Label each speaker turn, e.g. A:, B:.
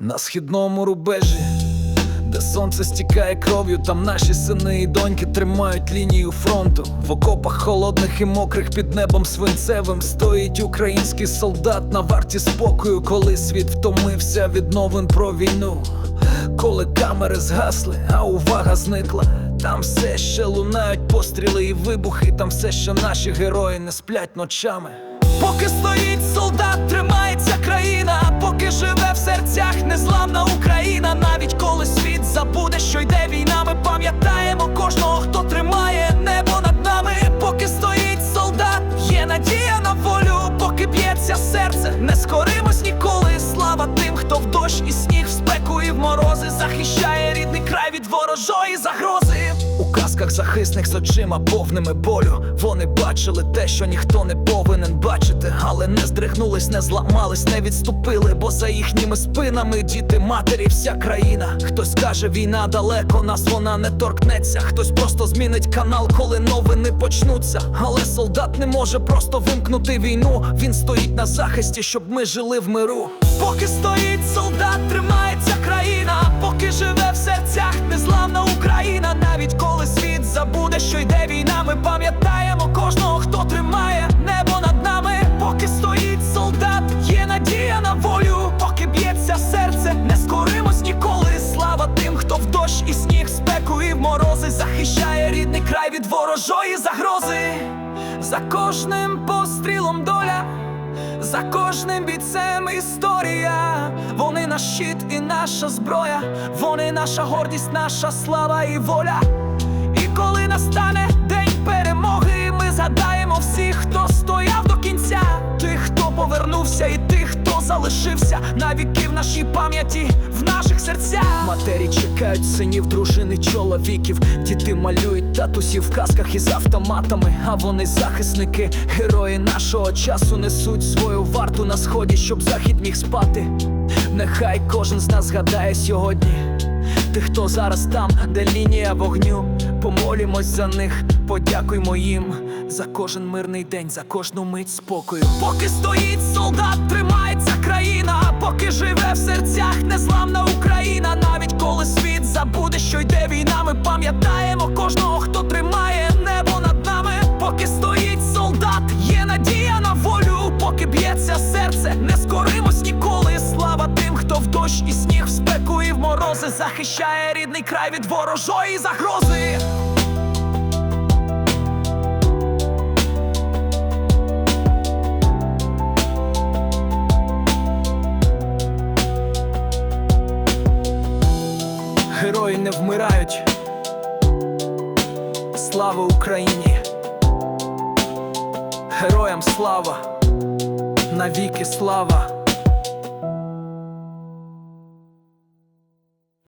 A: На східному рубежі, де сонце стікає кров'ю, там наші сини і доньки тримають лінію фронту. В окопах холодних і мокрих під небом свинцевим стоїть український солдат на варті спокою, коли світ втомився від новин про війну. Коли камери згасли, а увага зникла. Там все ще лунають постріли і вибухи, там все ще наші герої не сплять ночами. Поки стоїть солдат, тримається серце, не скоримось У казках захисних з очима повними болю. Вони бачили те, що ніхто не повинен бачити, але не здригнулись, не зламались, не відступили, бо за їхніми спинами діти, матері, вся країна. Хтось каже, війна далеко, нас вона не торкнеться. Хтось просто змінить канал, коли новини почнуться. Але солдат не може просто вимкнути війну. Він стоїть на захисті, щоб ми жили в миру. Поки стоїть солдат, забуде, що йде війна, ми пам'ятаємо кожного, хто тримає небо над нами. Поки стоїть солдат, є надія на волю, поки б'ється серце, не скоримось ніколи. Слава тим, хто в дощ і сніг, спеку і в морози захищає рідний край від ворожої загрози. За кожним пострілом доля. За кожним бійцем історія, вони наш щит і наша зброя, вони наша гордість, наша слава і воля. І настане день перемоги, ми згадаємо всіх, хто стояв до кінця, тих, хто повернувся, і тих, хто залишився навіки в нашій пам'яті, в наших серцях. Матері чекають синів, дружини, чоловіків. Діти малюють татусів в казках із автоматами. А вони захисники, герої нашого часу несуть свою варту на сході, щоб захід міг спати. Нехай кожен з нас згадає сьогодні. Тих, хто зараз там, де лінія вогню, помолімось за них, подякуймо їм за кожен мирний день, за кожну мить спокою. Поки стоїть солдат, тримається країна, поки живе в серцях незламна Україна. Навіть коли світ забуде, що йде війна, ми пам'ятаємо кожного, хто тримає небо над нами. Поки стоїть солдат, є надія на волю, поки б'ється серце, не скоримось ніколи. Слава тим, хто в дощ і сніг, в морози захищає рідний край від ворожої загрози. Герої не вмирають. Слава Україні! Героям слава! Навіки слава!